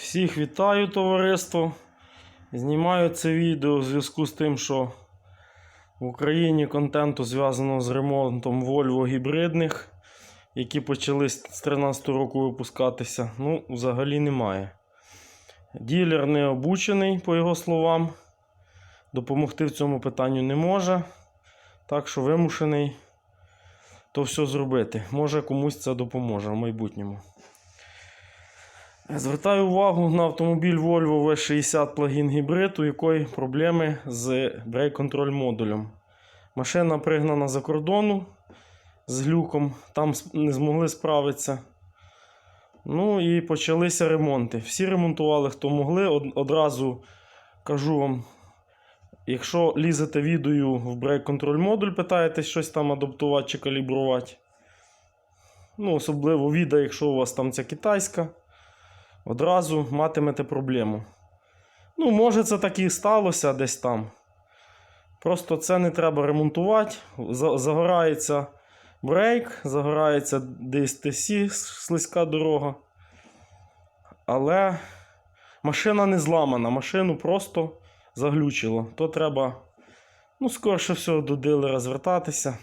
Всіх вітаю, товариство. Знімаю це відео в зв'язку з тим, що в Україні контенту зв'язаного з ремонтом Volvo гібридних, які почали з 2013 року випускатися, ну, взагалі немає. Ділер не обучений, по його словам. Допомогти в цьому питанню не може. Так що вимушений то все зробити. Може комусь це допоможе в майбутньому. Звертаю увагу на автомобіль Volvo V60 плагін гібрид, у якої проблеми з брейк-контроль модулем. Машина пригнана за кордону з глюком, там не змогли справитися. Ну і почалися ремонти. Всі ремонтували, хто могли. Одразу кажу вам, якщо лізете відео в брейк-контроль модуль, питаєтесь щось там адаптувати чи калібрувати. Ну, особливо віда, якщо у вас там ця китайська одразу матимете проблему. Ну, може, це так і сталося десь там. Просто це не треба ремонтувати. Загорається брейк, загорається DSTC, слизька дорога. Але машина не зламана, машину просто заглючило. То треба, ну, скорше всього, до дилера звертатися.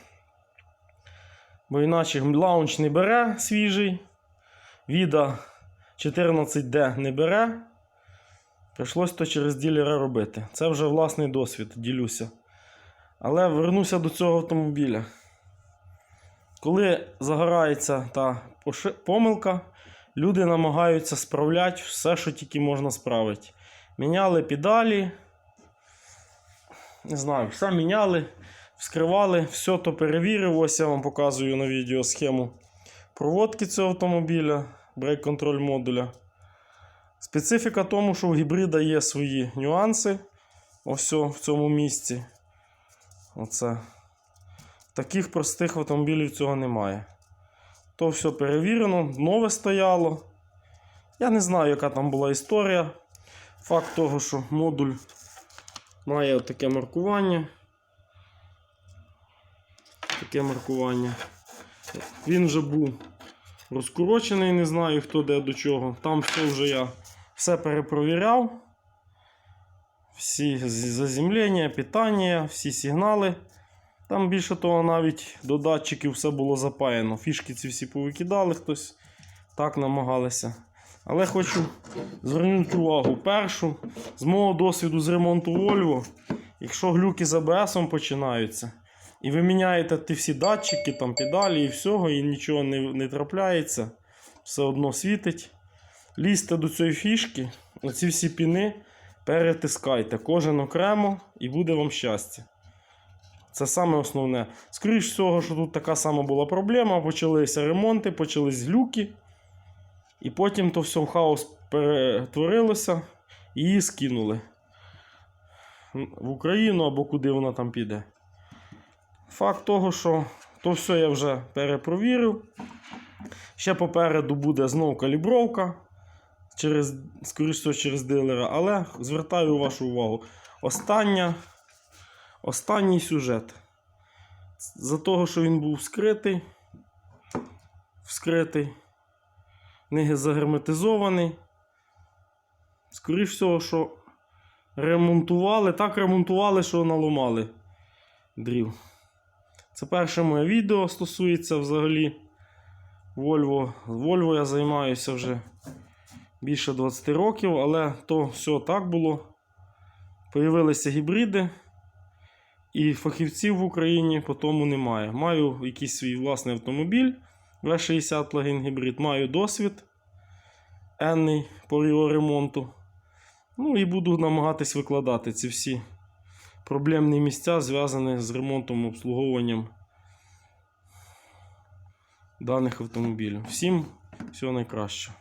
Бо іначе лаунч не бере свіжий. Віда 14D не бере. Прийшлось то через ділера робити. Це вже власний досвід, ділюся. Але вернуся до цього автомобіля. Коли загорається та помилка, люди намагаються справляти все, що тільки можна справити. Міняли педалі. Не знаю, все міняли, вскривали, все то перевірив. Ось я вам показую на відео схему проводки цього автомобіля, брейк-контроль модуля. Специфіка тому, що у гібрида є свої нюанси. Ось в цьому місці. Оце. Таких простих автомобілів цього немає. То все перевірено, нове стояло. Я не знаю, яка там була історія. Факт того, що модуль має таке маркування. Таке маркування. Він вже був розкорочений, не знаю хто де до чого. Там все вже я все перепровіряв. Всі заземлення, питання, всі сигнали. Там більше того, навіть до датчиків все було запаяно. Фішки ці всі повикидали, хтось так намагалися. Але хочу звернути увагу. Першу, з мого досвіду з ремонту Volvo, якщо глюки з ABS починаються, і ви міняєте ті всі датчики, там педалі і всього, і нічого не, не трапляється, все одно світить. Лізьте до цієї фішки, оці всі піни перетискайте, кожен окремо, і буде вам щастя. Це саме основне. Скоріше всього, що тут така сама була проблема. Почалися ремонти, почались глюки. І потім то все в хаос перетворилося і її скинули в Україну або куди вона там піде. Факт того, що то все я вже перепровірив. Ще попереду буде знову калібровка, через, скоріше через дилера, але звертаю вашу увагу. Остання, останній сюжет. За того, що він був скритий, вскритий, не загерметизований. Скоріше всього, що ремонтували, так ремонтували, що наламали дрів. Це перше моє відео стосується взагалі Volvo. Volvo я займаюся вже більше 20 років, але то все так було. Появилися гібриди, і фахівців в Україні по тому немає. Маю якийсь свій власний автомобіль V60 плагін гібрид, маю досвід енний по його ремонту. Ну і буду намагатись викладати ці всі проблемні місця, зв'язані з ремонтом обслуговуванням даних автомобілів. Всім всього найкращого.